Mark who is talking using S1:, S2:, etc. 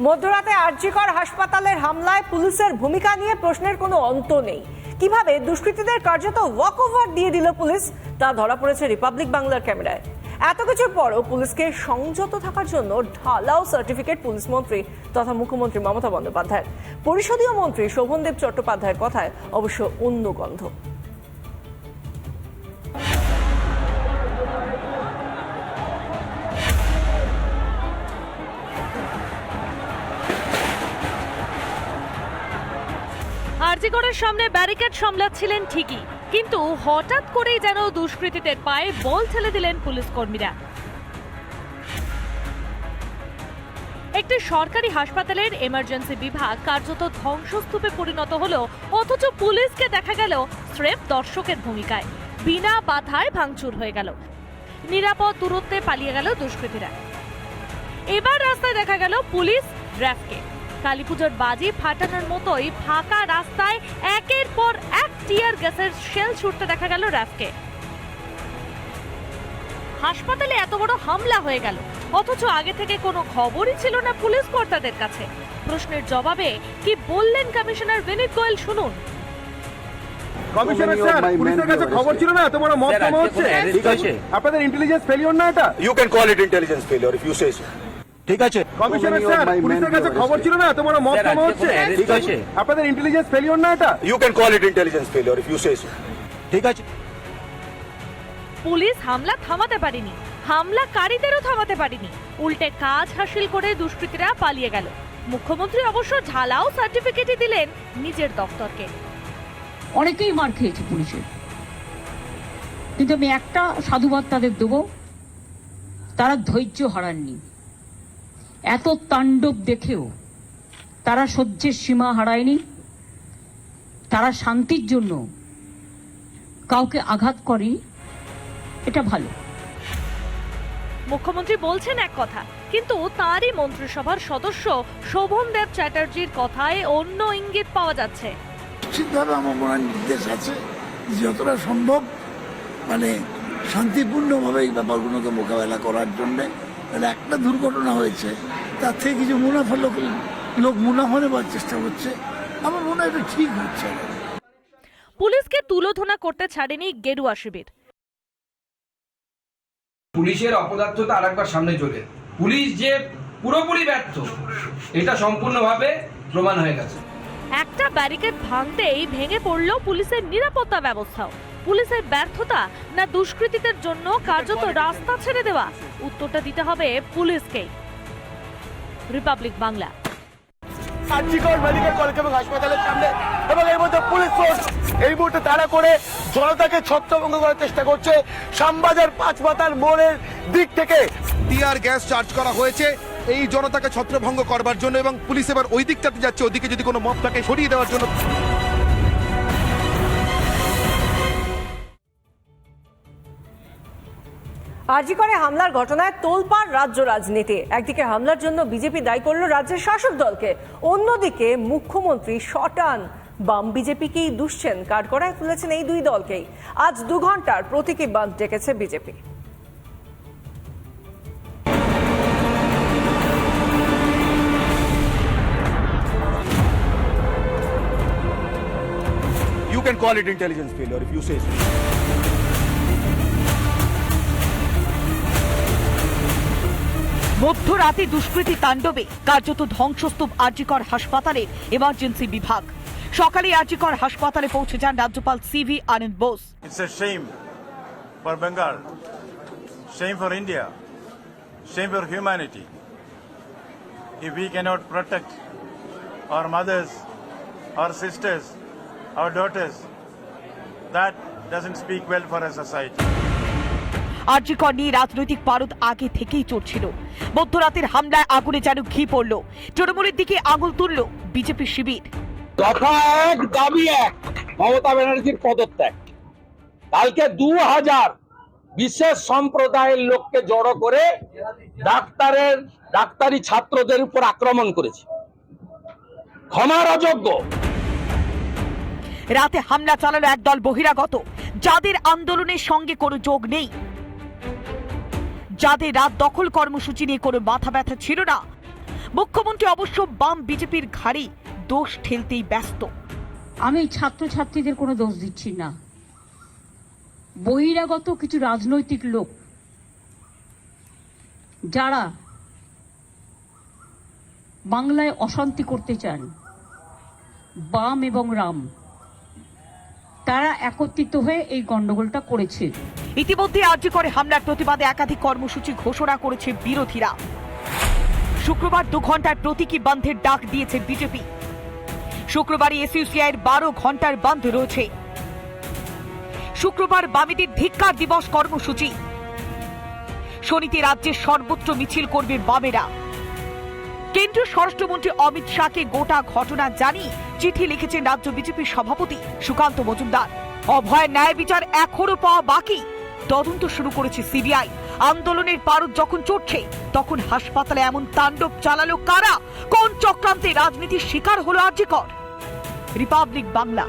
S1: মধ্যরাতে আরজিকর হাসপাতালের হামলায় পুলিশের ভূমিকা নিয়ে প্রশ্নের কোনো অন্ত নেই। কীভাবে দুষ্কৃতীদের কার্যত ওয়াক ওভার দিয়ে দিল পুলিশ, তা ধরা পড়েছে রিপাবলিক বাংলার ক্যামেরায়। এত কিছুর পরও পুলিশকে সংযত থাকার জন্য ঢালাও সার্টিফিকেট পুলিশ মন্ত্রী তথা মুখ্যমন্ত্রী মমতা বন্দ্যোপাধ্যায়ের। পরিষদীয় মন্ত্রী শোভনদেব চট্টোপাধ্যায়ের কথায় অবশ্য অন্য গন্ধ।
S2: আরজিগড়ের সামনে ব্যারিকেড সামলাচ্ছিলেন ঠিকই, কিন্তু হঠাৎ করেই যেন দুষ্কৃতীদের পায়ে বল ঠেলে দিলেন পুলিশ কর্মীরা একটি সরকারি হাসপাতালের এমার্জেন্সি বিভাগ কার্যত ধ্বংসস্তূপে পরিণত হলো, অথচ পুলিশকে দেখা গেল স্রেফ দর্শকের ভূমিকায়। বিনা বাধায় ভাঙচুর হয়ে গেল। নিরাপদ দূরত্বে পালিয়ে গেল দুষ্কৃতীরা। এবার রাস্তায় দেখা গেল পুলিশ, র্যাফকে। কালীপুজোর বাজি ফাটানোর মতোই ফাঁকা রাস্তায় একের পর এক টিয়ার গ্যাসের শেল ছুটতে দেখা গেল র্যাফকে। হাসপাতালে এত বড় হামলা হয়ে গেল। অথচ আগে থেকে কোনো খবরই ছিল না পুলিশ কর্তাদের কাছে। প্রশ্নের জবাবে কি বললেন কমিশনার বিনীত গোয়েল শুনুন।
S3: কমিশনার স্যার পুলিশের কাছে খবর ছিল না এত বড় মত হচ্ছে?
S4: ঠিক আছে।
S3: আপনাদের ইন্টেলিজেন্স ফেলিওর না এটা?
S4: You can call it intelligence failure if you say so.
S5: ঠিক আছে?
S3: কমিশনার স্যার পুলিশের কাছে খবর ছিল না এত মত
S5: আজকে
S3: হচ্ছে?
S4: ঠিক আছে।
S3: আপনাদের ইন্টেলিজেন্স ফেলিওর না এটা?
S4: Can call it intelligence failure if you say so.
S5: ঠিক আছে।
S2: পুলিশ হামলা থামাতে পারেনি। হামলাকারীদেরও থামাতে পারেনি। উল্টে কাজ হাসিল করে দুষ্কৃতীরা পালিয়ে গেল। মুখ্যমন্ত্রী অবশ্য ঝালাও সার্টিফিকেটই দিলেন নিজের দপ্তরকে।
S6: অনেকেই মার খেয়েছে পুলিশের কিন্তু আমি একটা সাধুবাদ তাদের দেবো তারা ধৈর্য হারাননি। এত তাণ্ডব দেখেও তারা সহ্যের সীমা হারায়নি। তারা শান্তির জন্য কাউকে আঘাত করেনি। এটা ভালো।
S2: মুখ্যমন্ত্রী বলছেন এক কথা কিন্তু তারই মন্ত্রিসভার সদস্য শোভন দেব চ্যাটার্জির কথায় অন্য ইঙ্গিত পাওয়া যাচ্ছে।
S7: আমার মনে নির্দেশ আছে যতটা সম্ভব মানে শান্তিপূর্ণভাবে এই ব্যাপারগুলোকে মোকাবেলা করার জন্য মানে একটা দুর্ঘটনা হয়েছে তার থেকে কিছু মুনাফা লোক লোক মুনাফা নেবার চেষ্টা করছে। আমার মনে হয় এটা ঠিক হচ্ছে
S2: পুলিশকে তুলোধনা করতে ছাড়েনি গেরুয়া শিবির।
S8: পুলিশের অপদার্থতা আরেকবার সামনে চলে। পুলিশ যে পুরোপুরি ব্যর্থ এটা সম্পূর্ণভাবে প্রমাণ হয়ে গেছে।
S2: একটা ব্যারিকেড ভাঙতেই ভেঙে পড়ল পুলিশের নিরাপত্তা ব্যবস্থাও। পুলিশের ব্যর্থতা না দুষ্কৃতীদের জন্য কার্যত রাস্তা ছেড়ে দেওয়া? উত্তরটা দিতে হবে পুলিশকেই। Republic Bangla.
S3: R G Kar medical college এবং হাসপাতালের সামনে এবং এর মধ্যে পুলিশ ফোর্স এই মুহূর্তে তাড়া করে জনতাকে ছত্রভঙ্গ করার চেষ্টা করছে। শ্যামবাজার পাঁচ মোড়ের দিক থেকে
S9: টিয়ার গ্যাস চার্জ করা হয়েছে। এই জনতাকে ছত্রভঙ্গ করবার জন্য এবং পুলিশ এবার ওই দিকটাতে যাচ্ছে। ওদিকে যদি কোনো মব তাকে সরিয়ে দেওয়ার জন্য
S1: আজিকরে হামলার ঘটনায় তোলপাড় রাজ্য রাজনীতি। একদিকে হামলার জন্য বিজেপি দায়ী করল রাজ্যের শাসক দলকে। অন্যদিকে মুখ্যমন্ত্রী শটান। বাম বিজেপিকেই দুষছেন, কাঠগড়ায় তুলেছেন এই দুই দলকেই। আজ দু ঘণ্টার প্রতীকী বাঁধ ডেকেছে BJP.
S4: You can call it intelligence failure if you say so.
S10: মধ্যরাতে দুষ্কৃতী তাণ্ডবে কার্যত ধ্বংসস্তূপ আরজিকর হাসপাতালের ইমার্জেন্সি বিভাগ। সকালে আরজিকর হাসপাতালে পৌঁছে যান রাজ্যপাল C V Ananda Bose.
S11: It's a shame for Bengal shame for India shame for humanity if we can't protect our mothers our sisters our daughters that doesn't speak well for uh
S10: R G Kar নিয়ে রাজনৈতিক পারদ আগে থেকেই চড়ছিল। মধ্যরাতের হামলায় আগুনে যেন ঘি পড়ল। তৃণমূলের দিকে আঙুল তুলল বিজেপি শিবির।
S5: দফা এক দাবি এক মমতা ব্যানার্জির পদত্যাগ। কালকে দু হাজার বিশেষ সম্প্রদায়ের লোককে জড়ো করে ডাক্তারের ডাক্তারি ছাত্রদের উপর আক্রমণ করেছে। ক্ষমার অযোগ্য
S10: রাতে হামলা চালালো একদল বহিরাগত। যাদের আন্দোলনের সঙ্গে কোনো যোগ নেই। যাদের রাত দখল কর্মসূচি নিয়ে কোনো মাথা ব্যথা ছিল না। মুখ্যমন্ত্রী অবশ্য বাম বিজেপির ঘাড়ি দোষ ঠেলতেই ব্যস্ত।
S6: আমি ছাত্রছাত্রীদের কোনো দোষ দিচ্ছি না। বহিরাগত কিছু রাজনৈতিক লোক যারা বাংলায় অশান্তি করতে চান, বাম এবং রাম তারা একত্রিত হয়ে এই গন্ডগোলটা করেছে।
S10: ইতিমধ্যে আর্জি করে হামলার প্রতিবাদে একাধিক কর্মসূচি ঘোষণা করেছে বিরোধীরা। শুক্রবার দু ঘণ্টার প্রতীকী বন্ধের ডাক দিয়েছে বিজেপি। শুক্রবারই এসইউসিআইয়ের বারো ঘণ্টার বন্ধ রয়েছে। শুক্রবার বামেদের ধিক্কার দিবস কর্মসূচি। শনিতে রাজ্যের সর্বোচ্চ মিছিল করবে বামেরা। কেন্দ্রীয় স্বরাষ্ট্রমন্ত্রী অমিত শাহকে গোটা ঘটনা জানিয়ে চিঠি লিখেছেন রাজ্য বিজেপির সভাপতি সুকান্ত মজুমদার। অভয় ন্যায় বিচার এখনও পাওয়া বাকি। তদন্ত শুরু করেছে সিবিআই। আন্দোলনের পারদ যখন চড়ছে, তখন হাসপাতালে এমন তাণ্ডব চালালো কারা? কোন চক্রান্তে রাজনীতির শিকার হলো আর্যিকর? রিপাবলিক বাংলা।